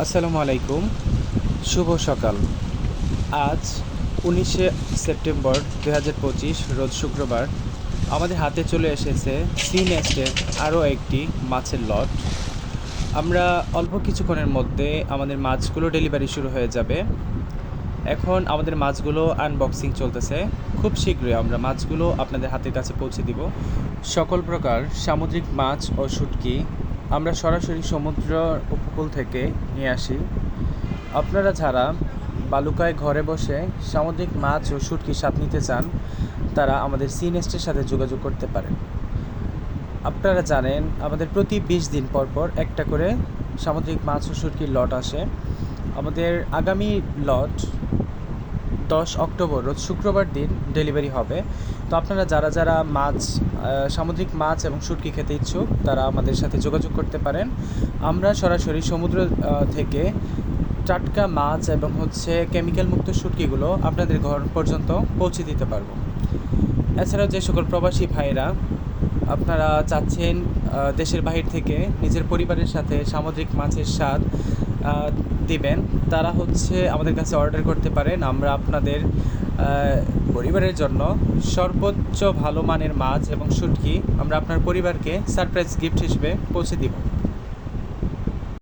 আসসালামু আলাইকুম। শুভ সকাল। আজ উনিশে সেপ্টেম্বর দু হাজার পঁচিশ, রোজ শুক্রবার, আমাদের হাতে চলে এসেছে সি নেস্টের আরও একটি মাছের লট। আমরা অল্প কিছুক্ষণের মধ্যে আমাদের মাছগুলো ডেলিভারি শুরু হয়ে যাবে। এখন আমাদের মাছগুলো আনবক্সিং চলতেছে। খুব শীঘ্রই আমরা মাছগুলো আপনাদের হাতের কাছে পৌঁছে দিব। সকল প্রকার সামুদ্রিক মাছ ও শুটকি আমরা সরাসরি সমুদ্র উপকূল থেকে নিয়ে আসি। আপনারা যারা বালুকায় ঘরে বসে সামুদ্রিক মাছ ও শুটকি স্বাদ নিতে চান, তারা আমাদের সি নেস্টের সাথে যোগাযোগ করতে পারেন। আপনারা জানেন, আমাদের প্রতি বিশ দিন পর পর একটা করে সামুদ্রিক মাছ ও শুটকির লট আসে। আমাদের আগামী লট দশ অক্টোবর, রোজ শুক্রবার দিন ডেলিভারি হবে। তো আপনারা যারা যারা মাছ সামুদ্রিক মাছ এবং শুটকি খেতে ইচ্ছুক, তারা আমাদের সাথে যোগাযোগ করতে পারেন। আমরা সরাসরি সমুদ্র থেকে টাটকা মাছ এবং হচ্ছে কেমিক্যাল মুক্ত শুটকিগুলো আপনাদের ঘর পর্যন্ত পৌঁছে দিতে পারব। এছাড়াও যে সকল প্রবাসী ভাইরা আপনারা চাচ্ছেন দেশের বাহির থেকে নিজের পরিবারের সাথে সামুদ্রিক মাছের স্বাদ দিবেন। তারা হচ্ছে আমাদের কাছে অর্ডার করতে পারেন। আমরা আপনাদের পরিবারের জন্য সর্বোচ্চ ভালো মানের মাছ এবং শুটকি আমরা আপনার পরিবারকে সারপ্রাইজ গিফট হিসেবে পৌঁছে দিব।